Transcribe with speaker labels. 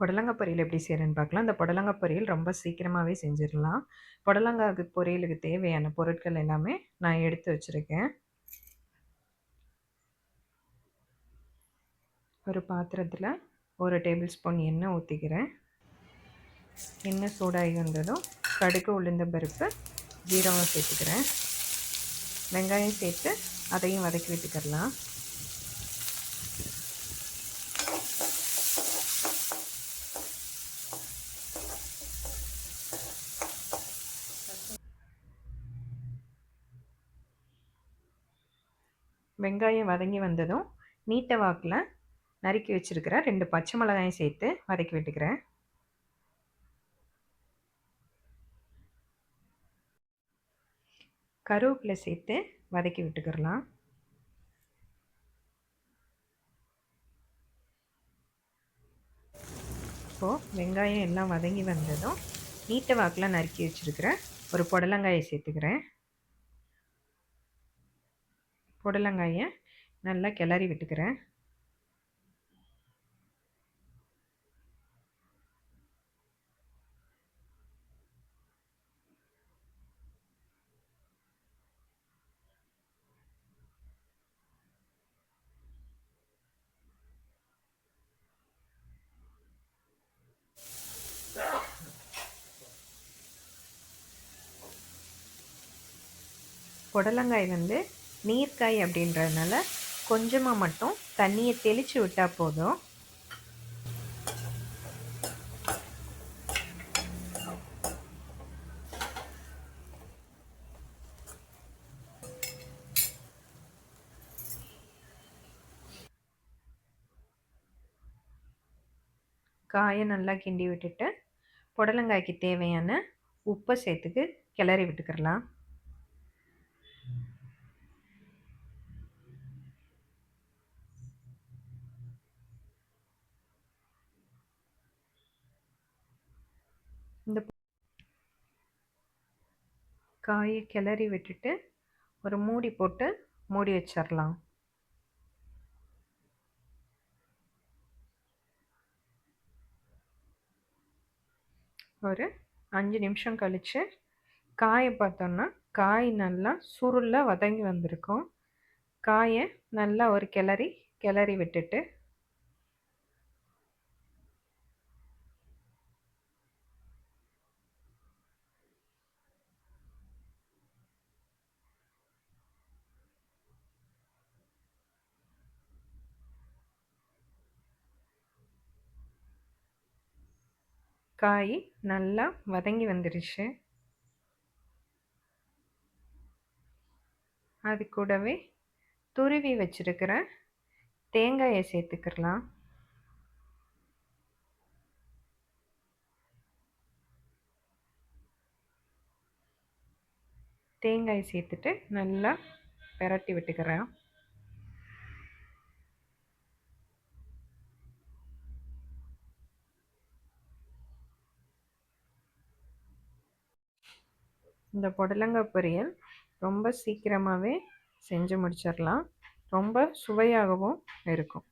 Speaker 1: புடலங்காய் பொரியல் எப்படி செய்கிறேன்னு பார்க்கலாம். இந்த புடலங்காய் பொரியல் ரொம்ப சீக்கிரமாகவே செஞ்சிடலாம். புடலங்காய்க்கு பொரியலுக்கு தேவையான பொருட்கள் எல்லாமே நான் எடுத்து வச்சுருக்கேன். ஒரு பாத்திரத்தில் ஒரு டேபிள் ஸ்பூன் எண்ணெய் ஊற்றிக்கிறேன் எண்ணெய் சூடாகி வந்ததும் கடுகு உளுந்த பருப்பு ஜீரகம் சேர்த்துக்கிறேன். வெங்காயம் சேர்த்து அதையும் வதக்கி விட்டுக்கிடலாம் வெங்காயம் வதங்கி வந்ததும் நீட்ட வாக்கில் நறுக்கி வச்சுருக்கிற ரெண்டு பச்சை மிளகாயும் சேர்த்து வதக்கி விட்டுக்கிறேன். கருவேப்பிலை சேர்த்து வதக்கி விட்டுக்கிறலாம். இப்போது வெங்காயம் எல்லாம் வதங்கி வந்ததும் நீட்ட வாக்கில் நறுக்கி வச்சுருக்கிற ஒரு புடலங்காயை சேர்த்துக்கிறேன். புடலங்காயை நல்லா கிளறி விட்டுக்கிறேன். புடலங்காய் வந்து நீர்க்காய் அப்படின்றதுனால கொஞ்சமாக மட்டும் தண்ணியை தெளித்து விட்டால் போதும். காயை நல்லா கிண்டி விட்டுட்டு புடலங்காய்க்கு தேவையான உப்பை சேர்த்துக்கு கிளறி விட்டுக்கிறலாம் இந்த காயை கிளறி விட்டுட்டு ஒரு மூடி போட்டு மூடி வச்சிடலாம் ஒரு அஞ்சு நிமிஷம் கழித்து காயை பார்த்தோன்னா காய் நல்லா சுருளில் வதங்கி வந்திருக்கும். காயை நல்லா ஒரு கிளறி கிளறி விட்டுட்டு காய் நல்லா வதங்கி வந்துடுச்சு அது கூடவே துருவி வச்சுருக்கிற தேங்காயை சேர்த்துக்கிறலாம் தேங்காய் சேர்த்துட்டு நல்லா பெரட்டி விட்டுக்கிறேன். இந்த புடலங்காய் பொரியல் ரொம்ப சீக்கிரமாகவே செஞ்சு முடிச்சிடலாம் ரொம்ப சுவையாகவும் இருக்கும்.